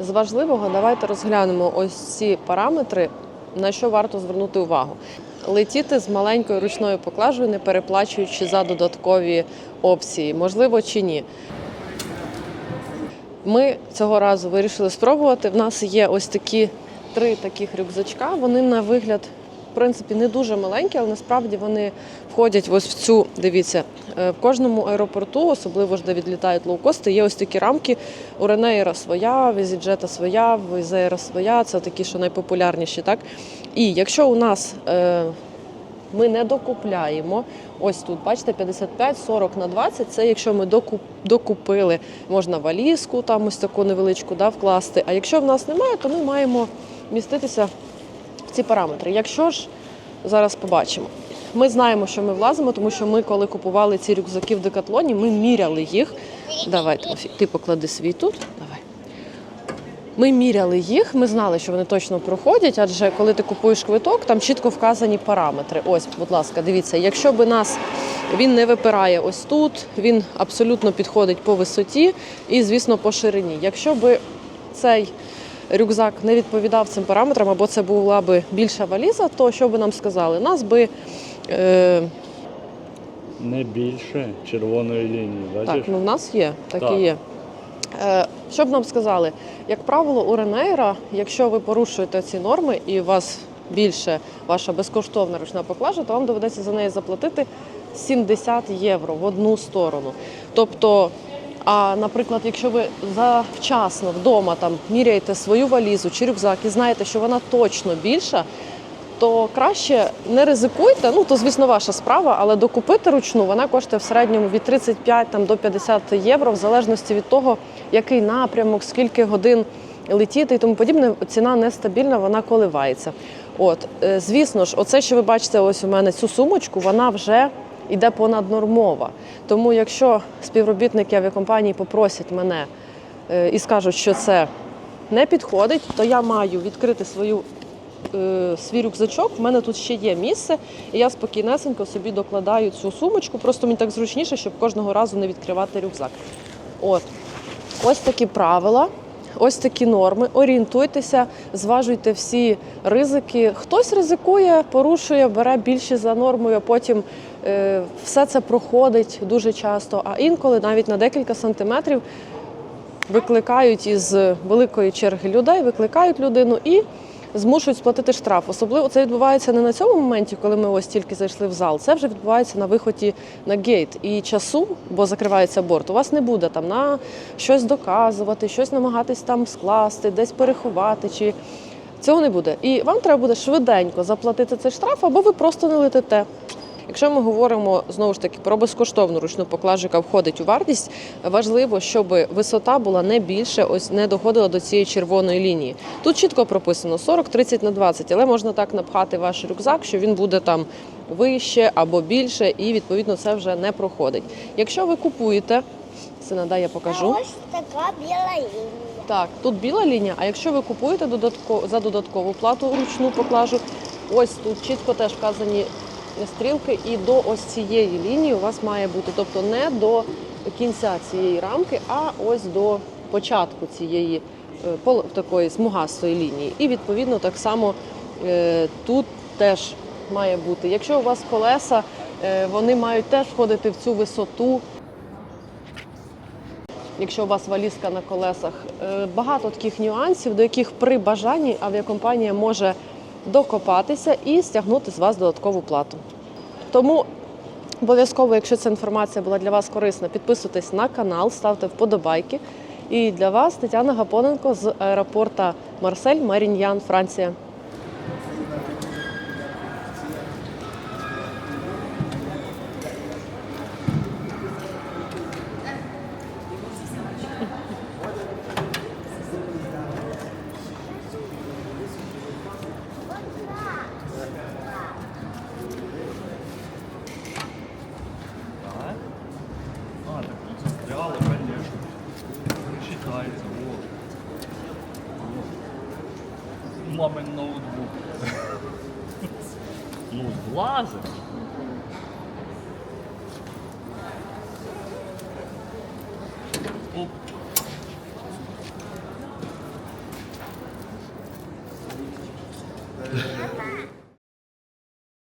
З важливого давайте розглянемо ось ці параметри, на що варто звернути увагу. Летіти з маленькою ручною поклажею, не переплачуючи за додаткові опції, можливо чи ні. Ми цього разу вирішили спробувати. В нас є ось такі три таких рюкзачка. Вони на вигляд, принципі, не дуже маленькі, але насправді вони входять ось в цю. Дивіться, е, в кожному аеропорту, особливо ж де відлітають лоукости, є ось такі рамки. У Ренейра своя, Візіджета своя, Візеєра своя. Це такі, що найпопулярніші, так? І якщо у нас е, ми не докупляємо. Ось тут, бачите, 55, 40 на 20. Це якщо ми докуп, докупили, можна валізку, там ось таку невеличку да, вкласти. А якщо в нас немає, то ми маємо міститися ці параметри. Якщо ж зараз побачимо. Ми знаємо, що ми влазимо, тому що ми, коли купували ці рюкзаки в декатлоні, ми міряли їх. Давай, ти поклади свій тут. Давай. Ми міряли їх, ми знали, що вони точно проходять, адже коли ти купуєш квиток, там чітко вказані параметри. Ось, будь ласка, дивіться, якщо би нас він не випирає ось тут, він абсолютно підходить по висоті і, звісно, по ширині. Якщо би цей рюкзак не відповідав цим параметрам, або це була би більша валіза, то що би нам сказали? Нас би. Е, Не більше червоної лінії, бачиш? Так, ну в нас є, так, Так. і є. Е, що б нам сказали? Як правило, у Ренейра, якщо ви порушуєте ці норми і у вас більше ваша безкоштовна ручна поклажа, то вам доведеться за неї заплатити 70 євро в одну сторону. Тобто, а наприклад, якщо ви завчасно вдома там міряєте свою валізу чи рюкзак і знаєте, що вона точно більша, то краще не ризикуйте. Ну то звісно ваша справа, але докупити ручну вона коштує в середньому від 35 там, до 50 євро, в залежності від того, який напрямок, скільки годин летіти і тому подібне. Ціна нестабільна, вона коливається. От, е, звісно ж, оце, що ви бачите, ось у мене цю сумочку, вона вже йде понаднормова. Тому, якщо співробітники авіакомпанії попросять мене е, і скажуть, що це не підходить, то я маю відкрити свою е, свій рюкзачок. В мене тут ще є місце, і я спокійнесенько собі докладаю цю сумочку. Просто мені так зручніше, щоб кожного разу не відкривати рюкзак. От ось такі правила. Ось такі норми. Орієнтуйтеся, зважуйте всі ризики. Хтось ризикує, порушує, бере більше за нормою, а потім все це проходить дуже часто. А інколи навіть на декілька сантиметрів викликають із великої черги людей, викликають людину і змушують сплатити штраф. Особливо це відбувається не на цьому моменті, коли ми ось тільки зайшли в зал. Це вже відбувається на виході на гейт. І часу, бо закривається борт, у вас не буде там на щось доказувати, щось намагатись там скласти, десь переховати. чи Цього не буде. І вам треба буде швиденько заплатити цей штраф, або ви просто не летите. Якщо ми говоримо знову ж таки про безкоштовну ручну поклажу, яка входить у вартість, важливо, щоб висота була не більше, ось не доходила до цієї червоної лінії. Тут чітко прописано 40-30 на 20, але можна так напхати ваш рюкзак, що він буде там вище або більше, і відповідно це вже не проходить. Якщо ви купуєте, Синада, я покажу. А ось така біла лінія. Так, тут біла лінія, а якщо ви купуєте додатко, за додаткову плату ручну поклажу, ось тут чітко теж вказані стрілки, і до ось цієї лінії у вас має бути, тобто не до кінця цієї рамки, а ось до початку цієї е, такої смугастої лінії. І відповідно так само е, тут теж має бути. Якщо у вас колеса, е, вони мають теж входити в цю висоту якщо у вас валізка на колесах. Багато таких нюансів, до яких при бажанні авіакомпанія може докопатися і стягнути з вас додаткову плату. Тому обов'язково, якщо ця інформація була для вас корисна, підписуйтесь на канал, ставте вподобайки. І для вас Тетяна Гапоненко з аеропорта Марсель, Маріньян, Франція. Мамин ноутбук. Ну, влазить. Оп.